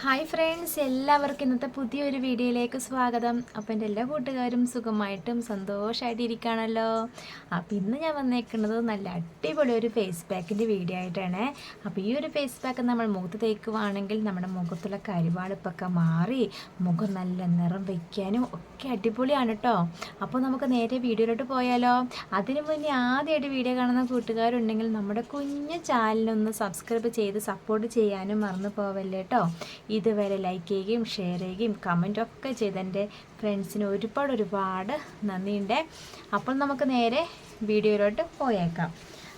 Hi friends എല്ലാവർക്കും ഇന്നത്തെ പുതിയൊരു വീഡിയോയിലേക്ക് സ്വാഗതം. അപ്പോൾ എന്റെ എല്ലാ കൂട്ടുകാരും സുഖമായിട്ടും സന്തോഷമായിട്ട് ഇരിക്കുകയാണല്ലോ അപ്പോൾ ഇന്ന് ഞാൻ വന്നേക്കുന്നത് നല്ല അടിപൊളി ഒരു ഫേസ് പാക്കിന്റെ വീഡിയോ ആയിട്ടാണ്. അപ്പോൾ ഈ ഒരു ഫേസ് പാക്ക് നമ്മൾ മുഖത്ത് തേക്കുവാണെങ്കിൽ നമ്മുടെ മുഖത്തുള്ള കരിവാളിപ്പൊക്കെ മാറി മുഖം നല്ല നിറം വയ്ക്കാനും ഒക്കെ അടിപൊളിയാണ് കേട്ടോ അപ്പോൾ നമുക്ക് നേരെ വീഡിയോയിലോട്ട് പോയാലോ. അതിനു മുന്നേ ആദ്യമായിട്ട് വീഡിയോ കാണുന്ന കൂട്ടുകാരുണ്ടെങ്കിൽ നമ്മുടെ കുഞ്ഞു ചാനലൊന്ന് സബ്സ്ക്രൈബ് ചെയ്ത് സപ്പോർട്ട് ചെയ്യാനും മറന്നു പോവല്ലേ കേട്ടോ ഇതുവരെ ലൈക്ക് ചെയ്യുകയും ഷെയർ ചെയ്യുകയും കമന്റ് ഒക്കെ ചെയ്ത് എന്റെ ഫ്രണ്ട്സിന് ഒരുപാട് ഒരുപാട് നന്ദിയുണ്ട്. അപ്പോൾ നമുക്ക് നേരെ വീഡിയോയിലോട്ട് പോയേക്കാം.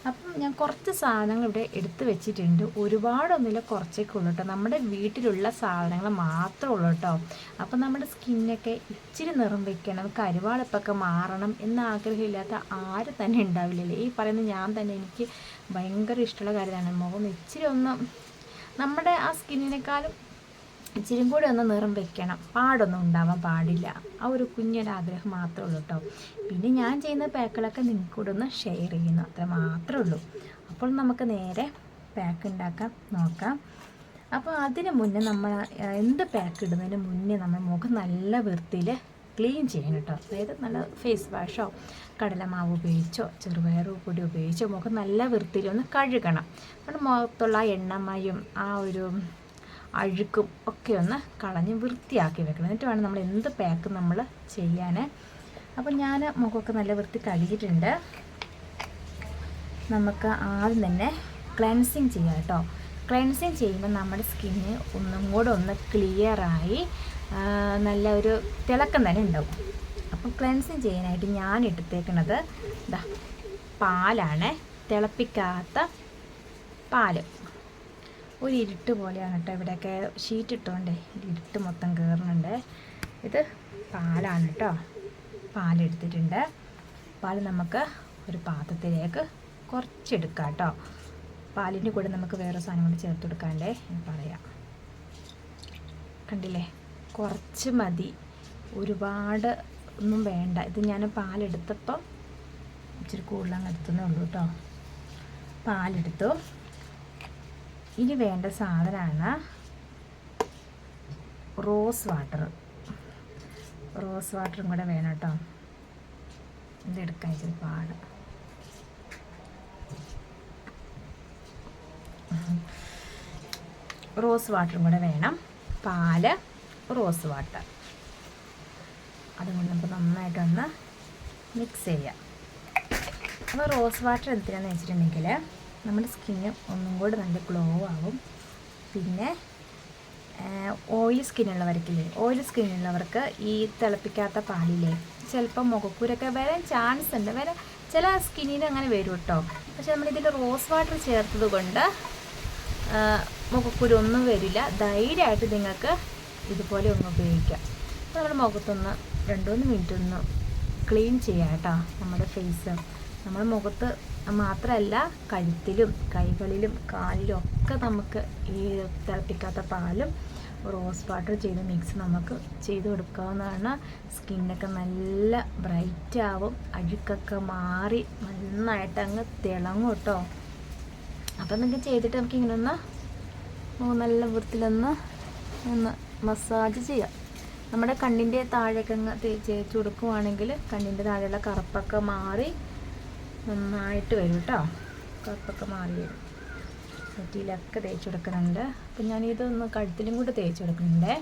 അപ്പം ഞാൻ കുറച്ച് സാധനങ്ങൾ ഇവിടെ എടുത്തു വെച്ചിട്ടുണ്ട്. ഒരുപാടൊന്നുമില്ല കുറച്ചൊക്കെ ഉള്ളൂ കേട്ടോ. നമ്മുടെ വീട്ടിലുള്ള സാധനങ്ങൾ മാത്രമേ ഉള്ളൂ കേട്ടോ. അപ്പം നമ്മുടെ സ്കിന്നൊക്കെ ഇച്ചിരി നിറം വയ്ക്കണം കരുവാളിപ്പൊക്കെ മാറണം എന്ന ആഗ്രഹമില്ലാത്ത ആരും തന്നെ ഉണ്ടാവില്ലല്ലേ. ഈ പറയുന്ന ഞാൻ തന്നെ എനിക്ക് ഭയങ്കര ഇഷ്ടമുള്ള കാര്യമാണ്. മുഖം ഇച്ചിരി ഒന്ന് നമ്മുടെ ആ സ്കിന്നിനേക്കാളും ഇച്ചിരി കൂടി ഒന്ന് നിറം വെക്കണം. പാടൊന്നും ഉണ്ടാവാൻ പാടില്ല. ആ ഒരു കുഞ്ഞൊരാഗ്രഹം മാത്രമേ ഉള്ളൂ കേട്ടോ. പിന്നെ ഞാൻ ചെയ്യുന്ന പാക്കുകളൊക്കെ നിങ്ങൾക്ക് കൂടെ ഒന്ന് ഷെയർ ചെയ്യുന്നു. അത്ര മാത്രമേ ഉള്ളൂ. അപ്പോൾ നമുക്ക് നേരെ പാക്ക് ഉണ്ടാക്കാൻ നോക്കാം. അപ്പോൾ അതിന് മുന്നേ നമ്മൾ എന്ത് പാക്ക് ഇടുന്നതിന് മുന്നേ നമ്മൾ മുഖം നല്ല വൃത്തിയിൽ ക്ലീൻ ചെയ്യണം കേട്ടോ. അതായത് നല്ല ഫേസ് വാഷോ കടലമാവ് ഉപയോഗിച്ചോ ചെറുപയർ പൊടി ഉപയോഗിച്ചോ മുഖം നല്ല വൃത്തിയിൽ ഒന്ന് കഴുകണം. നമ്മുടെ മുഖത്തുള്ള എണ്ണമയും ആ ഒരു അഴുക്കും ഒക്കെ ഒന്ന് കളഞ്ഞ് വൃത്തിയാക്കി വെക്കണം. എന്നിട്ട് വേണം നമ്മൾ എന്ത് പാക്ക് നമ്മൾ ചെയ്യാൻ അപ്പം ഞാൻ മുഖമൊക്കെ നല്ല വൃത്തി കഴുകിയിട്ടുണ്ട്. നമുക്ക് ആദ്യം തന്നെ ക്ലെൻസിങ് ചെയ്യാം കേട്ടോ. ക്ലെൻസിങ് ചെയ്യുമ്പോൾ നമ്മുടെ സ്കിന്ന് ഒന്നും കൂടെ ഒന്ന് ക്ലിയറായി നല്ല ഒരു തിളക്കം തന്നെ ഉണ്ടാവും. അപ്പം ക്ലെൻസിങ് ചെയ്യാനായിട്ട് ഞാൻ എടുത്തേക്കണത് ഇതാ പാലാണ്. തിളപ്പിക്കാത്ത പാൽ. ഒരു ഇരുട്ട് പോലെയാണ് കേട്ടോ ഇവിടെയൊക്കെ. ഷീറ്റ് ഇട്ടുകൊണ്ടേ ഇരുട്ട് മൊത്തം കയറുന്നുണ്ട് ഇത് പാലാണ് കേട്ടോ. പാലെടുത്തിട്ടുണ്ട് പാൽ നമുക്ക് ഒരു പാത്രത്തിലേക്ക് കുറച്ചെടുക്കാം കേട്ടോ. പാലിന്റെ കൂടെ നമുക്ക് വേറെ സാധനം കൂടി ചേർത്ത് കൊടുക്കാണ്ടേ എന്ന് പറയാം. കണ്ടില്ലേ? കുറച്ച് മതി. ഒരുപാട് ഒന്നും വേണ്ട. ഇത് ഞാൻ പാലെടുത്തപ്പം ഇച്ചിരി കൂടുതലങ്ങ് എടുത്തേ ഉള്ളൂ കേട്ടോ. പാലെടുത്തു. ഇനി വേണ്ട സാധനമാണ് റോസ് വാട്ടർ. റോസ് വാട്ടറും കൂടെ വേണം കേട്ടോ. ഇതെടുക്കാൻ ഇച്ചിരി പാട്. റോസ് വാട്ടറും കൂടെ വേണം. പാൽ റോസ് വാട്ടർ. അതുകൊണ്ട് നമുക്ക് നന്നായിട്ടൊന്ന് മിക്സ് ചെയ്യാം. അപ്പോൾ റോസ് വാട്ടർ എന്തിനാന്ന് വെച്ചിട്ടുണ്ടെങ്കിൽ നമ്മുടെ സ്കിന്ന് ഒന്നും കൂടി നല്ല ഗ്ലോ ആവും. പിന്നെ ഓയിൽ സ്കിന്നുള്ളവർക്കില്ലേ ഓയിൽ സ്കിന്നുള്ളവർക്ക് ഈ തിളപ്പിക്കാത്ത പാലില്ലേ? ചിലപ്പോൾ മുഖക്കൂരൊക്കെ വരാൻ ചാൻസ് ഉണ്ട്. വരാൻ ചില സ്കിന്നിന് അങ്ങനെ വരും കേട്ടോ പക്ഷെ നമ്മളിതിൽ റോസ് വാട്ടർ ചേർത്തത് കൊണ്ട് മുഖക്കുരു ഒന്നും വരില്ല. ധൈര്യമായിട്ട് നിങ്ങൾക്ക് ഇതുപോലെ ഒന്ന് ഉപയോഗിക്കാം. നമ്മുടെ മുഖത്തൊന്ന് രണ്ട് മൂന്ന് മിനിറ്റ് ഒന്ന് ക്ലീൻ ചെയ്യാം കേട്ടോ നമ്മുടെ ഫേസ് നമ്മുടെ മുഖത്ത് മാത്രമല്ല കഴുത്തിലും കൈകളിലും കാലിലും ഒക്കെ നമുക്ക് ഈ തിളപ്പിക്കാത്ത പാലും റോസ് വാട്ടർ ചെയ്ത് മിക്സ് നമുക്ക് ചെയ്ത് കൊടുക്കാവുന്നതാണ്. സ്കിന്നൊക്കെ നല്ല ബ്രൈറ്റ് ആവും അഴുക്കൊക്കെ മാറി നന്നായിട്ട് അങ്ങ് തിളങ്ങും കേട്ടോ. അപ്പം നിങ്ങൾക്ക് ചെയ്തിട്ട് നമുക്ക് ഇങ്ങനെ ഒന്ന് നല്ല വൃത്തിയിലൊന്ന് ഒന്ന് മസാജ് ചെയ്യാം. നമ്മുടെ കണ്ണിന്റെ താഴേക്ക് അങ്ങ് തേച്ച് കൊടുക്കുവാണെങ്കിൽ കണ്ണിന്റെ താഴെയുള്ള കറുപ്പൊക്കെ മാറി നന്നായിട്ട് വരും കേട്ടോ. കറുപ്പൊക്കെ മാറി വരും. നെറ്റിയിലൊക്കെ തേച്ച് കൊടുക്കുന്നുണ്ട് അപ്പം ഞാനിതൊന്ന് കഴുത്തിലും കൂടെ തേച്ച് കൊടുക്കുന്നുണ്ട്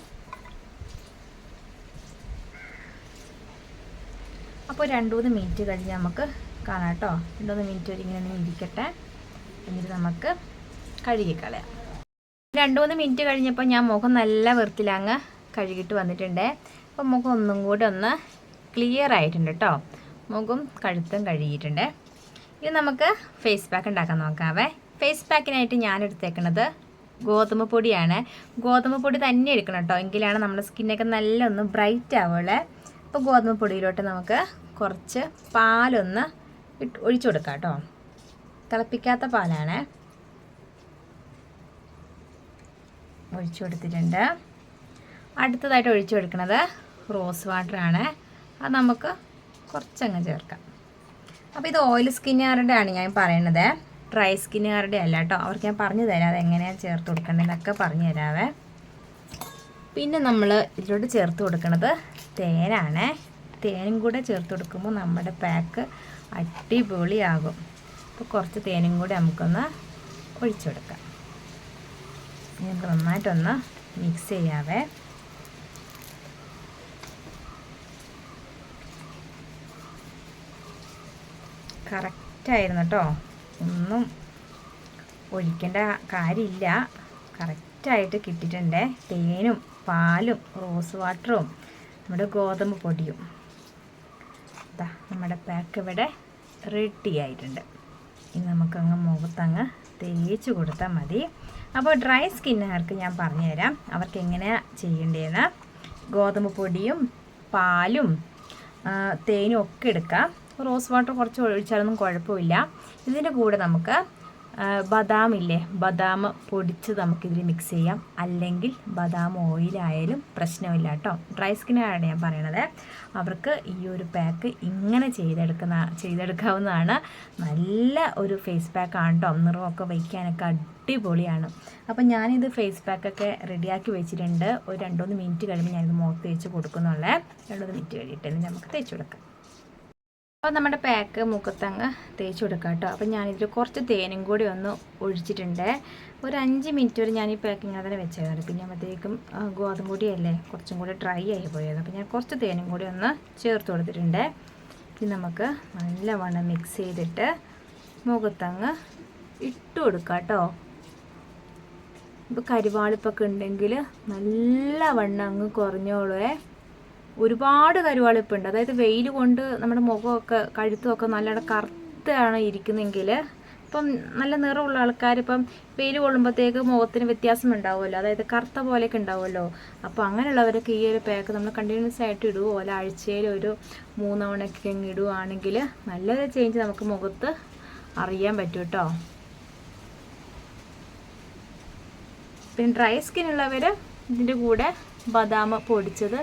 അപ്പോൾ രണ്ട് മൂന്ന് മിനിറ്റ് കഴിഞ്ഞ് നമുക്ക് കാണാം കേട്ടോ. രണ്ട് മൂന്ന് മിനിറ്റ് വരെ ഇങ്ങനെ ഇരിക്കട്ടെ. എന്നിട്ട് നമുക്ക് കഴുകിക്കളയാം രണ്ട് മൂന്ന് മിനിറ്റ് കഴിഞ്ഞപ്പോൾ ഞാൻ മുഖം നല്ല വൃത്തിയിലങ്ങ് കഴുകിയിട്ട് വന്നിട്ടുണ്ട്. അപ്പം മുഖം ഒന്നും കൂടി ഒന്ന് ക്ലിയർ ആയിട്ടുണ്ട് കേട്ടോ. മുഖം കഴുത്തും കഴുകിയിട്ടുണ്ട്. ഇനി നമുക്ക് ഫേസ് പാക്ക് ഉണ്ടാക്കാൻ നോക്കാവേ. ഫേസ് പാക്കിനായിട്ട് ഞാൻ എടുത്തേക്കുന്നത് ഗോതമ്പ് പൊടിയാണ്. ഗോതമ്പ് പൊടി തന്നെ എടുക്കണം കേട്ടോ എങ്കിലാണ് നമ്മുടെ സ്കിന്നൊക്കെ നല്ല ഒന്ന് ബ്രൈറ്റ് ആവുള്ളേ. അപ്പോൾ ഗോതമ്പ് പൊടിയിലോട്ട് നമുക്ക് കുറച്ച് പാലൊന്ന് ഇട്ട് ഒഴിച്ചു കൊടുക്കാം കേട്ടോ തിളപ്പിക്കാത്ത പാലാണ്. ഒഴിച്ചു കൊടുത്തിട്ടുണ്ട്. അടുത്തതായിട്ട് ഒഴിച്ചു കൊടുക്കുന്നത് റോസ് വാട്ടറാണ് അത് നമുക്ക് കുറച്ചങ്ങ് ചേർക്കാം. അപ്പോൾ ഇത് ഓയിൽ സ്കിന്നുകാരുടെ ആണ് ഞാൻ പറയണത്. ഡ്രൈ സ്കിന്നുകാരുടെ അല്ല കേട്ടോ അവർക്ക് ഞാൻ പറഞ്ഞു തരാം. അതെങ്ങനെയാണ് ചേർത്ത് കൊടുക്കേണ്ടതെന്നൊക്കെ പറഞ്ഞു തരാവേ. പിന്നെ നമ്മൾ ഇതിലോട്ട് ചേർത്ത് കൊടുക്കുന്നത് തേനാണ്. തേനും കൂടെ ചേർത്ത് കൊടുക്കുമ്പോൾ നമ്മുടെ പാക്ക് അടിപൊളിയാകും. അപ്പോൾ കുറച്ച് തേനും കൂടെ നമുക്കൊന്ന് ഒഴിച്ചു കൊടുക്കാം. നന്നായിട്ടൊന്ന് മിക്സ് ചെയ്യാവേ. കറക്റ്റായിരുന്നു കേട്ടോ ഒന്നും ഒഴിക്കേണ്ട കാര്യമില്ല. കറക്റ്റായിട്ട് കിട്ടിയിട്ടുണ്ട്. തേനും പാലും റോസ് വാട്ടറും നമ്മുടെ ഗോതമ്പ് പൊടിയും. ഇതാ നമ്മുടെ പാക്ക് ഇവിടെ റെഡി ആയിട്ടുണ്ട്. ഇനി നമുക്കങ്ങ് മുഖത്തങ്ങ് തേച്ച് കൊടുത്താൽ മതി. അപ്പോൾ ഡ്രൈ സ്കിന്നുകാർക്ക് ഞാൻ പറഞ്ഞുതരാം. അവർക്ക് എങ്ങനെയാണ് ചെയ്യേണ്ടതെന്ന്. ഗോതമ്പ് പൊടിയും പാലും തേനും ഒക്കെ എടുക്കാം. റോസ് വാട്ടർ കുറച്ച് ഒഴിച്ചാലൊന്നും കുഴപ്പമില്ല. ഇതിന്റെ കൂടെ നമുക്ക് ബദാം ഇല്ലേ? ബദാം പൊടിച്ച് നമുക്കിതിൽ മിക്സ് ചെയ്യാം. അല്ലെങ്കിൽ ബദാം ഓയിലായാലും പ്രശ്നമില്ല കേട്ടോ. ഡ്രൈ സ്കിന്നാണ് ഞാൻ പറയണത്. അവർക്ക് ഈ ഒരു പാക്ക് ഇങ്ങനെ ചെയ്തെടുക്കുന്ന ചെയ്തെടുക്കാവുന്നതാണ്. നല്ല ഒരു ഫേസ് പാക്കാണ് കേട്ടോ. നിറമൊക്കെ വയ്ക്കാനൊക്കെ അടിപൊളിയാണ്. അപ്പം ഞാനിത് ഫേസ് പാക്കൊക്കെ റെഡിയാക്കി വെച്ചിട്ടുണ്ട്. ഒരു രണ്ടുമൂന്ന് മിനിറ്റ് കഴിയുമ്പോൾ ഞാനിത് മുഖത്ത് തേച്ച് കൊടുക്കുന്നുള്ളേ. രണ്ടുമൂന്ന് മിനിറ്റ് കഴിഞ്ഞിട്ട് നമുക്ക് തേച്ച് കൊടുക്കാം. അപ്പോൾ നമ്മുടെ പാക്ക് മുഖത്തങ്ങ് തേച്ച് കൊടുക്കാം കേട്ടോ. അപ്പോൾ ഞാനിതിൽ കുറച്ച് തേനും കൂടി ഒന്ന് ഒഴിച്ചിട്ടുണ്ട്. ഒരു അഞ്ച് മിനിറ്റ് വരെ ഞാൻ ഈ പാക്കിങ് തന്നെ വെച്ചായിരുന്നു പിന്നെ അപ്പോഴത്തേക്കും ഗോതമ്പ് പൊടിയല്ലേ കുറച്ചും കൂടി ഡ്രൈ ആയി പോയത് അപ്പോൾ ഞാൻ കുറച്ച് തേനും കൂടി ഒന്ന് ചേർത്ത് കൊടുത്തിട്ടുണ്ട്. ഇനി നമുക്ക് നല്ലവണ്ണം മിക്സ് ചെയ്തിട്ട് മുഖത്തങ്ങ് ഇട്ട് കൊടുക്കാം കേട്ടോ. ഇപ്പോൾ കരിവാളിപ്പൊക്കെ ഉണ്ടെങ്കിൽ നല്ലവണ്ണം അങ്ങ് കുറഞ്ഞോളുവേ. ഒരുപാട് കരുവാളിപ്പുണ്ട്. അതായത് വെയിൽ കൊണ്ട് നമ്മുടെ മുഖമൊക്കെ കഴുത്തുമൊക്കെ നല്ല കറുത്താണ് ഇരിക്കുന്നെങ്കിൽ ഇപ്പം നല്ല നിറമുള്ള ആൾക്കാർ ഇപ്പം വെയിൽ കൊള്ളുമ്പോഴത്തേക്ക് മുഖത്തിന് വ്യത്യാസം ഉണ്ടാവുമല്ലോ. അതായത് കറുത്ത പോലെയൊക്കെ ഉണ്ടാവുമല്ലോ. അപ്പോൾ അങ്ങനെയുള്ളവരൊക്കെ ഈ ഒരു പാക്ക് നമ്മൾ കണ്ടിന്യൂസ് ആയിട്ട് ഇടുവോ? അല്ല ആഴ്ചയിൽ ഒരു മൂന്നവണൊക്കെ അങ്ങ് ഇടുവാണെങ്കിൽ നല്ലൊരു ചേഞ്ച് നമുക്ക് മുഖത്ത് അറിയാൻ പറ്റും കേട്ടോ പിന്നെ ഡ്രൈ സ്കിൻ ഉള്ളവർ ഇതിന്റെ കൂടെ ബദാം പൊടിച്ചത്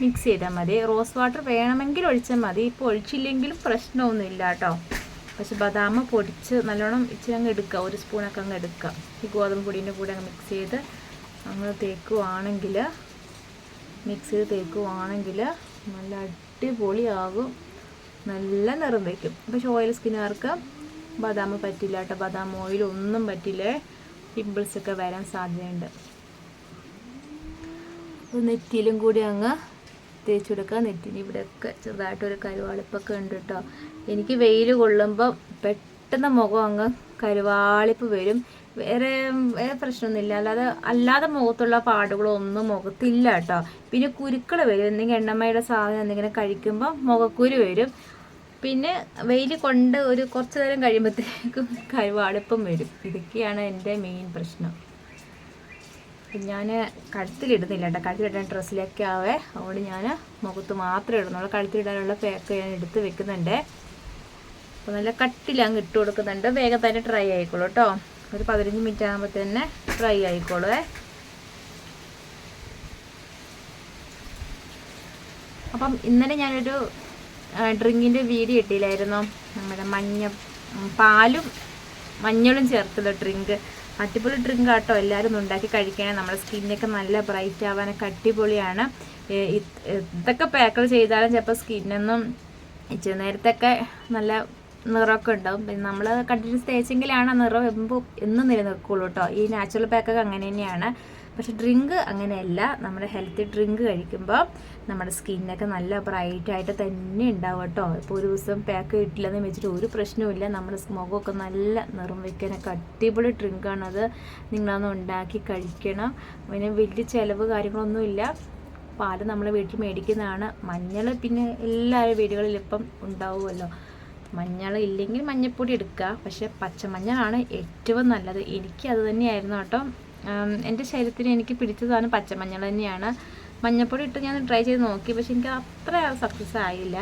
മിക്സ് ചെയ്താൽ മതി. റോസ് വാട്ടർ വേണമെങ്കിൽ ഒഴിച്ചാൽ മതി. ഇപ്പോൾ ഒഴിച്ചില്ലെങ്കിലും പ്രശ്നമൊന്നുമില്ല കേട്ടോ. പക്ഷെ ബദാം പൊടിച്ച് നല്ലോണം ഇച്ചിരി അങ്ങ് എടുക്കുക ഒരു സ്പൂണൊക്കെ അങ്ങ് എടുക്കുക ഈ ഗോതമ്പ് പൊടീന്റെ കൂടെ അങ്ങ് മിക്സ് ചെയ്ത് അങ്ങ് തേക്കുവാണെങ്കിൽ മിക്സ് ചെയ്ത് തേക്കുവാണെങ്കിൽ നല്ല അടിപൊളിയാകും. നല്ല നിറം വയ്ക്കും പക്ഷെ ഓയിൽ സ്കിന്നുകാർക്ക് ബദാം പറ്റില്ല കേട്ടോ. ബദാം ഓയിൽ ഒന്നും പറ്റില്ലേ? പിമ്പിൾസൊക്കെ വരാൻ സാധ്യതയുണ്ട്. നെറ്റിയിലും കൂടി അങ്ങ് തേച്ച് കൊടുക്കുക നെറ്റിന് ഇവിടെയൊക്കെ ചെറുതായിട്ടൊരു കരുവാളിപ്പൊക്കെ ഉണ്ട് കേട്ടോ. എനിക്ക് വെയിൽ കൊള്ളുമ്പോൾ പെട്ടെന്ന് മുഖം അങ്ങ് കരുവാളിപ്പ് വരും. വേറെ വേറെ പ്രശ്നമൊന്നുമില്ല. അല്ലാതെ അല്ലാതെ മുഖത്തുള്ള പാടുകളൊന്നും മുഖത്തില്ല കേട്ടോ. പിന്നെ കുരുക്കൾ വരും. എന്തെങ്കിലും എണ്ണമ്മയുടെ സാധനം എന്തെങ്കിലും കഴിക്കുമ്പോൾ മുഖക്കുരു വരും. പിന്നെ വെയിൽ കൊണ്ട് ഒരു കുറച്ച് നേരം കഴിയുമ്പോഴത്തേക്കും കരുവാളിപ്പം വരും. ഇതൊക്കെയാണ് എന്റെ മെയിൻ പ്രശ്നം. ഞാൻ കഴുത്തിലിടുന്നില്ല കേട്ടോ കഴുത്തിലിടാൻ ഡ്രസ്സിലൊക്കെ ആവേ. അതുകൊണ്ട് ഞാൻ മുഖത്ത് മാത്രമേ ഇടുന്നുള്ളൂ. കഴുത്തിലിടാനുള്ള പാക്ക് ഞാൻ എടുത്ത് വെക്കുന്നുണ്ട്. അപ്പോൾ നല്ല കട്ടിൽ അങ്ങ് ഇട്ട് കൊടുക്കുന്നുണ്ട്. വേഗം തന്നെ ഡ്രൈ ആയിക്കോളൂ കേട്ടോ ഒരു പതിനഞ്ച് മിനിറ്റ് ആകുമ്പോൾ തന്നെ ഡ്രൈ ആയിക്കോളൂ അപ്പം ഇന്നലെ ഞാനൊരു ഡ്രിങ്കിന്റെ വീഡിയോ ഇട്ടില്ലായിരുന്നു. നമ്മുടെ മഞ്ഞ പാലും മഞ്ഞളും ചേർത്തുള്ള ഡ്രിങ്ക്. അടിപൊളി ഡ്രിങ്ക് ആട്ടോ. എല്ലാവരും ഉണ്ടാക്കി കഴിക്കണേ. നമ്മുടെ സ്കിന്നൊക്കെ നല്ല ബ്രൈറ്റ് ആവാനൊക്കെ അടിപൊളിയാണ്. ഇതൊക്കെ പാക്കൽ ചെയ്താലും ചിലപ്പോൾ സ്കിന്നൊന്നും ഇച്ചിരി നേരത്തൊക്കെ നല്ല നിറമൊക്കെ ഉണ്ടാവും. പിന്നെ നമ്മൾ കണ്ടിന്യൂസ് തേച്ചെങ്കിലാണ് നിറം എമ്പും എന്നും നിലനിൽക്കുള്ളൂ കേട്ടോ ഈ നാച്ചുറൽ പാക്കൊക്കെ അങ്ങനെ തന്നെയാണ്. പക്ഷെ ഡ്രിങ്ക് അങ്ങനെയല്ല. നമ്മൾ ഹെൽത്തി ഡ്രിങ്ക് കഴിക്കുമ്പോൾ നമ്മുടെ സ്കിന്നൊക്കെ നല്ല ബ്രൈറ്റ് ആയിട്ട് തന്നെ ഉണ്ടാവും കേട്ടോ. ഇപ്പോൾ ഒരു ദിവസം പാക്ക് ഇട്ടില്ലെന്ന് വെച്ചിട്ട് ഒരു പ്രശ്നവുമില്ല നമ്മുടെ മുഖമൊക്കെ നല്ല നിറം വയ്ക്കാനൊക്കെ അടിപൊളി ഡ്രിങ്കാണത് നിങ്ങളൊന്ന് ഉണ്ടാക്കി കഴിക്കണം. പിന്നെ വലിയ ചിലവ് കാര്യങ്ങളൊന്നുമില്ല പാൽ നമ്മൾ വീട്ടിൽ മേടിക്കുന്നതാണ്. മഞ്ഞൾ പിന്നെ എല്ലാ വീടുകളിലും ഇപ്പം ഉണ്ടാവുമല്ലോ. മഞ്ഞൾ ഇല്ലെങ്കിൽ മഞ്ഞൾപ്പൊടി എടുക്കുക. പക്ഷേ പച്ചമഞ്ഞളാണ് ഏറ്റവും നല്ലത്. എനിക്ക് അത് തന്നെയായിരുന്നു കേട്ടോ. എന്റെ ശരീരത്തിന് എനിക്ക് പിടിച്ച സാധനം പച്ചമഞ്ഞൾ തന്നെയാണ്. മഞ്ഞപ്പൊടി ഇട്ട് ഞാൻ ട്രൈ ചെയ്ത് നോക്കി പക്ഷെ എനിക്ക് അത്ര സക്സസ് ആയില്ല.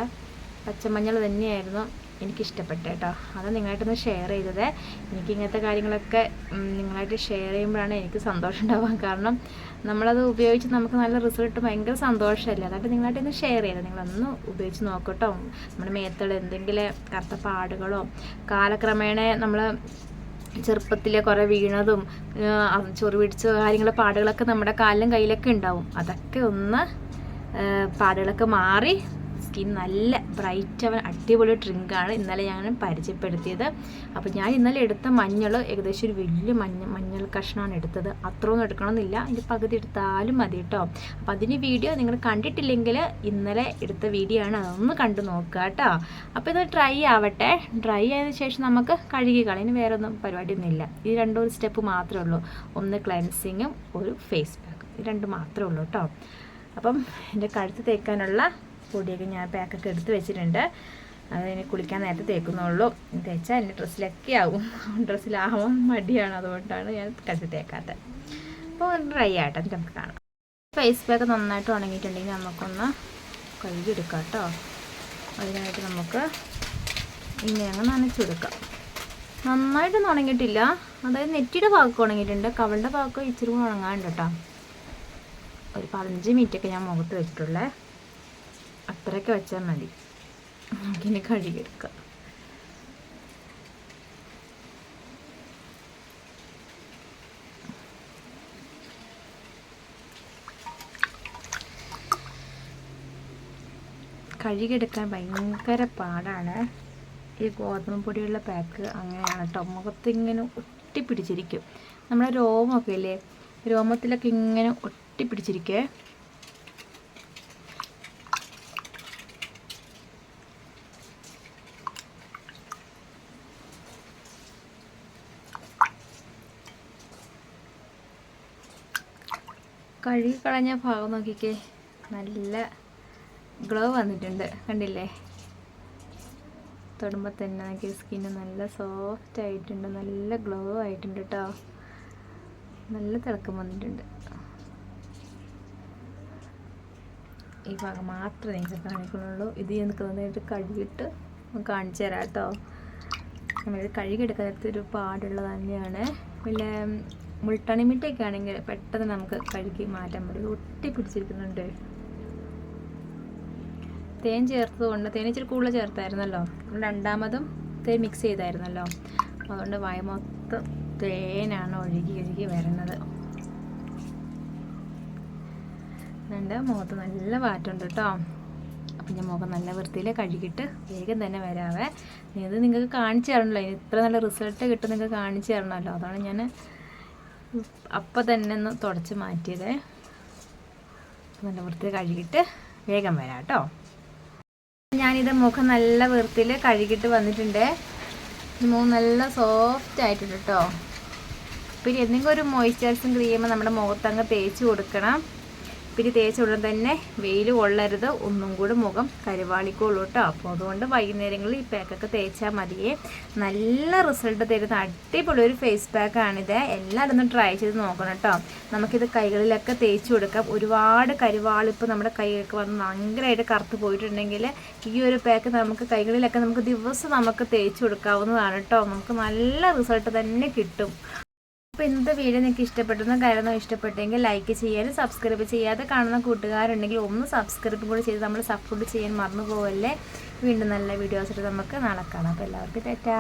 പച്ചമഞ്ഞൾ തന്നെയായിരുന്നു എനിക്കിഷ്ടപ്പെട്ട കേട്ടോ. അത് നിങ്ങളായിട്ടൊന്ന് ഷെയർ ചെയ്തത്. എനിക്ക് ഇങ്ങനത്തെ കാര്യങ്ങളൊക്കെ നിങ്ങളായിട്ട് ഷെയർ ചെയ്യുമ്പോഴാണ് എനിക്ക് സന്തോഷം ഉണ്ടാവാൻ കാരണം നമ്മളത് ഉപയോഗിച്ച് നമുക്ക് നല്ല റിസൾട്ട് ഭയങ്കര സന്തോഷമല്ലേ? നിങ്ങളായിട്ട് ഒന്ന് ഷെയർ ചെയ്തത് നിങ്ങളൊന്ന് ഉപയോഗിച്ച് നോക്കട്ടോ. നമ്മുടെ മേത്തുള്ള എന്തെങ്കിലും കറുത്ത പാടുകളോ കാലക്രമേണ നമ്മൾ ചെറുപ്പത്തിലെ കുറേ വീണതും ചൊറി പിടിച്ച കാര്യങ്ങൾ പാടുകളൊക്കെ നമ്മുടെ കാലിലും കയ്യിലൊക്കെ ഉണ്ടാവും. അതൊക്കെ ഒന്ന് പാടുകളൊക്കെ മാറി സ്കിൻ നല്ല ബ്രൈറ്റ് അവൻ അടിപൊളി ഡ്രിങ്കാണ് ഇന്നലെ ഞാൻ പരിചയപ്പെടുത്തിയത്. അപ്പോൾ ഞാൻ ഇന്നലെ എടുത്ത മഞ്ഞൾ ഏകദേശം ഒരു വലിയ മഞ്ഞ മഞ്ഞൾ കഷ്ണമാണ് എടുത്തത്. അത്രയൊന്നും എടുക്കണമെന്നില്ല. അതിന്റെ പകുതി എടുത്താലും മതി കേട്ടോ അപ്പോൾ അതിന് വീഡിയോ നിങ്ങൾ കണ്ടിട്ടില്ലെങ്കിൽ ഇന്നലെ എടുത്ത വീഡിയോ ആണ്. അതൊന്ന് കണ്ടു നോക്കുക കേട്ടോ അപ്പോൾ ഇത് ഡ്രൈ ആവട്ടെ. ഡ്രൈ ആയതിനു ശേഷം നമുക്ക് കഴുകി കളയാൻ വേറെ ഒന്നും പരിപാടിയൊന്നുമില്ല. ഈ രണ്ടൊരു സ്റ്റെപ്പ് മാത്രമേ ഉള്ളൂ. ഒന്ന് ക്ലെൻസിങ്ങും ഒരു ഫേസ് പാക്കും ഇത് രണ്ട് മാത്രമേ ഉള്ളൂ കേട്ടോ അപ്പം എന്റെ കഴുത്ത് തേക്കാനുള്ള പൊടിയൊക്കെ ഞാൻ പാക്കൊക്കെ എടുത്ത് വെച്ചിട്ടുണ്ട്. അതിന് കുളിക്കാൻ നേരത്തെ തേക്കുന്നുള്ളൂ. തേച്ചാൽ എന്റെ ഡ്രസ്സിലൊക്കെ ആവും. ഡ്രസ്സിലാവാൻ മടിയാണ്. അതുകൊണ്ടാണ് ഞാൻ കഴിച്ച് തേക്കാത്തത്. അപ്പോൾ ഡ്രൈ ആയിട്ട് നമുക്ക് കാണാം. ഫേസ് പാക്ക് നന്നായിട്ട് ഉണങ്ങിയിട്ടുണ്ടെങ്കിൽ നമുക്കൊന്ന് കഴുകിയെടുക്കാം കേട്ടോ അതിനായിട്ട് നമുക്ക് ഇങ്ങനെ അങ്ങ് നനച്ചെടുക്കാം. നന്നായിട്ടൊന്നും ഉണങ്ങിയിട്ടില്ല. അതായത് നെറ്റിയുടെ ഭാഗമൊക്കെ ഉണങ്ങിയിട്ടുണ്ട്. കവളുടെ ഭാഗമൊക്കെ ഇച്ചിരി കൂടെ ഉണങ്ങാനുണ്ട് കേട്ടോ. ഒരു പതിനഞ്ച് മിനിറ്റൊക്കെ ഞാൻ മുഖത്ത് വെച്ചിട്ടുള്ളേ. അത്രയൊക്കെ വെച്ചാൽ മതി. നമുക്കിനി കഴുകിയെടുക്കാം കഴുകിയെടുക്കാൻ ഭയങ്കര പാടാണ്. ഈ ഗോതമ്പ് പൊടിയുള്ള പാക്ക് അങ്ങനെയാണ് കേട്ടോ ഇങ്ങനെ ഒട്ടിപ്പിടിച്ചിരിക്കും. നമ്മുടെ രോമമൊക്കെ ഇല്ലേ? രോമത്തിലൊക്കെ ഇങ്ങനെ ഒട്ടിപ്പിടിച്ചിരിക്കേ. കഴുകി കളഞ്ഞ ഭാഗം നോക്കിക്കേ. നല്ല ഗ്ലോ വന്നിട്ടുണ്ട്. കണ്ടില്ലേ? തൊടുമ്പോൾ തന്നെ നോക്കി സ്കിന്ന് നല്ല സോഫ്റ്റ് ആയിട്ടുണ്ട്. നല്ല ഗ്ലോ ആയിട്ടുണ്ട് കേട്ടോ നല്ല തിളക്കം വന്നിട്ടുണ്ട്. ഈ ഭാഗം മാത്രമേ നിങ്ങൾക്ക് കാണിക്കുന്നുള്ളൂ. ഇത് എനിക്ക് നന്നായിട്ട് കഴുകിയിട്ട് കാണിച്ചു തരാം കേട്ടോ നമ്മളിത് കഴുകിയെടുക്കാത്ത ഒരു പാടുള്ളത് തന്നെയാണ്. പിന്നെ മുൾട്ടണി മിഠായിക്ക് ആണെങ്കിൽ പെട്ടെന്ന് നമുക്ക് കഴുകി മാറ്റാൻ പറ്റും. ഒട്ടി പിടിച്ചിരിക്കുന്നുണ്ട്. തേൻ ചേർത്തതുകൊണ്ട് തേൻ ഇച്ചിരി കൂടുതൽ ചേർത്തായിരുന്നല്ലോ. രണ്ടാമതും തേൻ മിക്സ് ചെയ്തായിരുന്നല്ലോ. അതുകൊണ്ട് വായ മൊത്തം തേനാണ് ഒഴുകി ഒഴുകി വരുന്നത്. എന്റെ മുഖത്ത് നല്ല വാറ്റുണ്ട് കേട്ടോ. അപ്പം ഞാൻ മുഖം നല്ല വൃത്തിയിൽ കഴുകിയിട്ട് വേഗം തന്നെ വരാവേ. ഇത് നിങ്ങൾക്ക് കാണിച്ചു തരണമല്ലോ ഇത്ര നല്ല റിസൾട്ട് കിട്ടും നിങ്ങൾക്ക് കാണിച്ചു തരണമല്ലോ അതാണ് ഞാൻ അപ്പം തന്നെ ഒന്ന് തുടച്ച് മാറ്റിയത്. നല്ല വൃത്തി കഴുകിയിട്ട് വേഗം വരാം കേട്ടോ. ഞാനിത് മുഖം നല്ല വൃത്തിയിൽ കഴുകിയിട്ട് വന്നിട്ടുണ്ട്. മുഖം നല്ല സോഫ്റ്റ് ആയിട്ടുണ്ട് കേട്ടോ. പിന്നെ എന്തെങ്കിലും ഒരു മോയ്സ്ചറൈസിങ് ക്രീം നമ്മുടെ മുഖത്തങ്ങ് തേച്ച് കൊടുക്കണം. പിന്നെ തേച്ച ഉടൻ തന്നെ വെയിൽ കൊള്ളരുത്. ഒന്നും കൂടെ മുഖം കരുവാളിക്കോളൂ കേട്ടോ. അപ്പോൾ അതുകൊണ്ട് വൈകുന്നേരങ്ങളിൽ ഈ പാക്കൊക്കെ തേച്ചാൽ മതിയേ. നല്ല റിസൾട്ട് തരുന്ന അടിപൊളി ഒരു ഫേസ് പാക്കാണിത് എല്ലാവരും ഒന്ന് ട്രൈ ചെയ്ത് നോക്കണം കേട്ടോ. നമുക്കിത് കൈകളിലൊക്കെ തേച്ച് കൊടുക്കാം. ഒരുപാട് കരുവാളിപ്പ് നമ്മുടെ കൈകൾക്ക് വന്ന് ഭയങ്കരമായിട്ട് കറുത്ത് പോയിട്ടുണ്ടെങ്കിൽ ഈ ഒരു പാക്ക് നമുക്ക് കൈകളിലൊക്കെ നമുക്ക് ദിവസം നമുക്ക് തേച്ച് കൊടുക്കാവുന്നതാണ് കേട്ടോ. നമുക്ക് നല്ല റിസൾട്ട് തന്നെ കിട്ടും. അപ്പോൾ ഇന്നത്തെ വീഡിയോ നിങ്ങൾക്ക് ഇഷ്ടപ്പെട്ടെന്ന് കരുതുന്നു ഇഷ്ടപ്പെട്ടെങ്കിൽ ലൈക്ക് ചെയ്യാനും സബ്സ്ക്രൈബ് ചെയ്യാതെ കാണുന്ന കൂട്ടുകാരുണ്ടെങ്കിൽ ഒന്ന് സബ്സ്ക്രൈബ് കൂടി ചെയ്ത് നമ്മൾ സപ്പോർട്ട് ചെയ്യാൻ മറന്നു പോകല്ലേ വീണ്ടും നല്ല വീഡിയോസ് നമുക്ക് നാളെ കാണാം. അപ്പോൾ എല്ലാവർക്കും തെറ്റാ